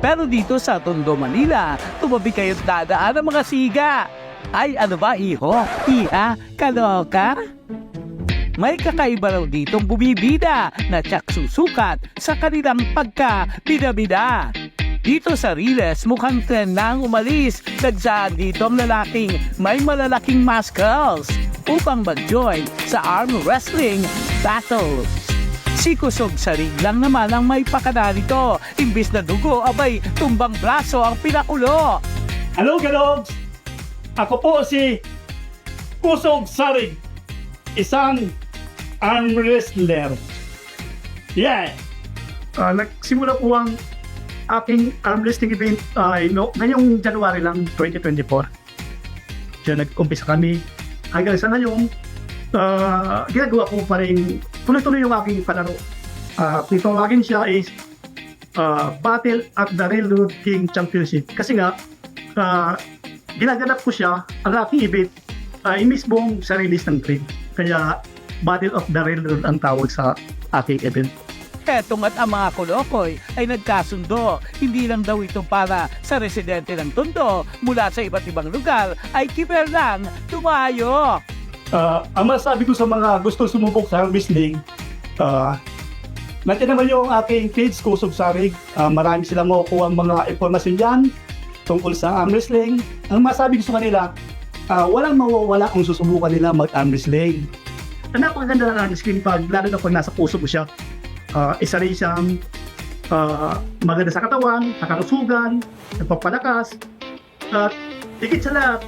Pero dito sa Tondo, Manila, tumabi kayo't dadaan ng mga siga. Ay, ano ba, iho? Iha? Kaloka? May kakaiba raw ditong bumibida na tsak susukat sa kanilang pagka-bida-bida. Dito sa Riles, mukhang trend na ang umalis. Nagsaan dito ang lalaking may malalaking muscles upang mag-join sa arm wrestling battles. Si Kusog Sarig lang naman ang may pakana nito. Imbis na dugo, abay, tumbang braso ang pinakulo. Hello, Galogs! Ako po si Kusog Sarig, isang arm wrestler. Yeah! Ah, nagsimula po ang aking arm wrestling event ay no, ngayong January lang 2024. Diyan nag-umpisa kami. Hanggang sa ngayon, ah, ginagawa ko pa rin tuloy-tuloy yung aking palaro. Uh, kung tawagin siya is ah, Battle at the Railroad King Championship. Kasi nga, ah, ginaganap ko siya, ang aking event, ay mismong sa release ng train. Kaya Battle of the Railroad ang tawag sa aking event. Etong at ang mga kolokoy ay nagkasundo. Hindi lang daw ito para sa residente ng Tondo mula sa iba't ibang lugar ay kiper lang tumayo. Ah, ang masasabi ko sa mga gusto sumubok sa arm wrestling, uh, nandiyan naman yung aking page, Kusog Sarig. Ah, marami silang makukuha ang mga impormasyon dyan tungkol sa arm wrestling. Ang masasabi ko sa kanila, ah, walang mawawala kung susubukan nila mag-arm wrestling. Ang napakaganda ng arm wrestling pag lalo na pag nasa puso mo siya. Ah, isa rin siyang ah, maganda sa katawan, nakarusugan, nagpapalakas, at higit sa lahat,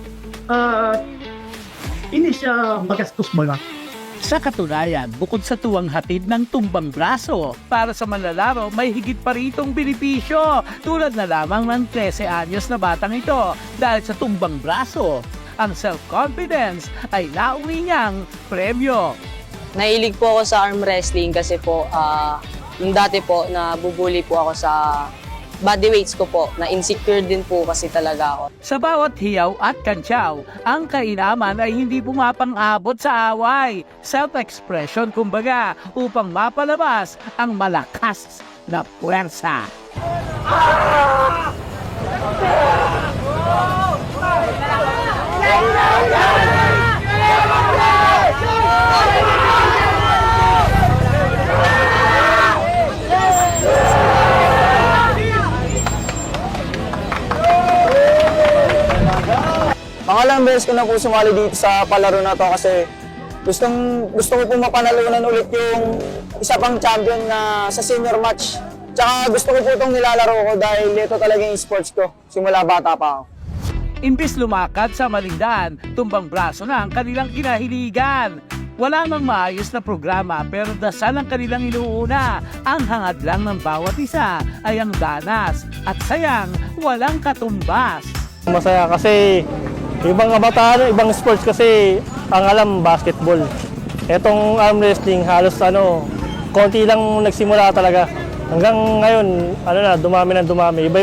ah, hindi siya magastos mga. Sa katunayan, bukod sa tuwang hatid ng tumbang braso, para sa manlalaro may higit pa ritong benepisyo tulad na lamang ng 13 anyos na batang ito dahil sa tumbang braso. Ang self-confidence ay nauwi niyang premyo. Nahilig po ako sa arm wrestling kasi po, ah, yung dati po, nabubuli po ako sa body weights ko po, na insecure din po kasi talaga ako. Sa bawat hiyaw at kantsaw, ang kainaman ay hindi pumapang-abot sa away. Self-expression kumbaga upang mapalabas ang malakas na puwersa. Pangalang beses ko na po sumali dito sa palaro na to kasi gustong, gusto ko po mapanalunan ulit yung isa pang champion na sa senior match. Tsaka gusto ko po itong nilalaro ko dahil ito talaga yung sports ko. Simula bata pa ako. Imbis lumakad sa malindan, tumbang braso na ang kanilang kinahiligan. Wala mang maayos na programa pero dasal ang kanilang inuuna. Ang hangad lang ng bawat isa ay ang danas at sayang walang katumbas. Masaya kasi ibang kabataan, ibang sports kasi ang alam basketball. Etong arm wrestling halos ano, konti lang nagsimula talaga. Hanggang ngayon, ano na, dumami na dumami. Iba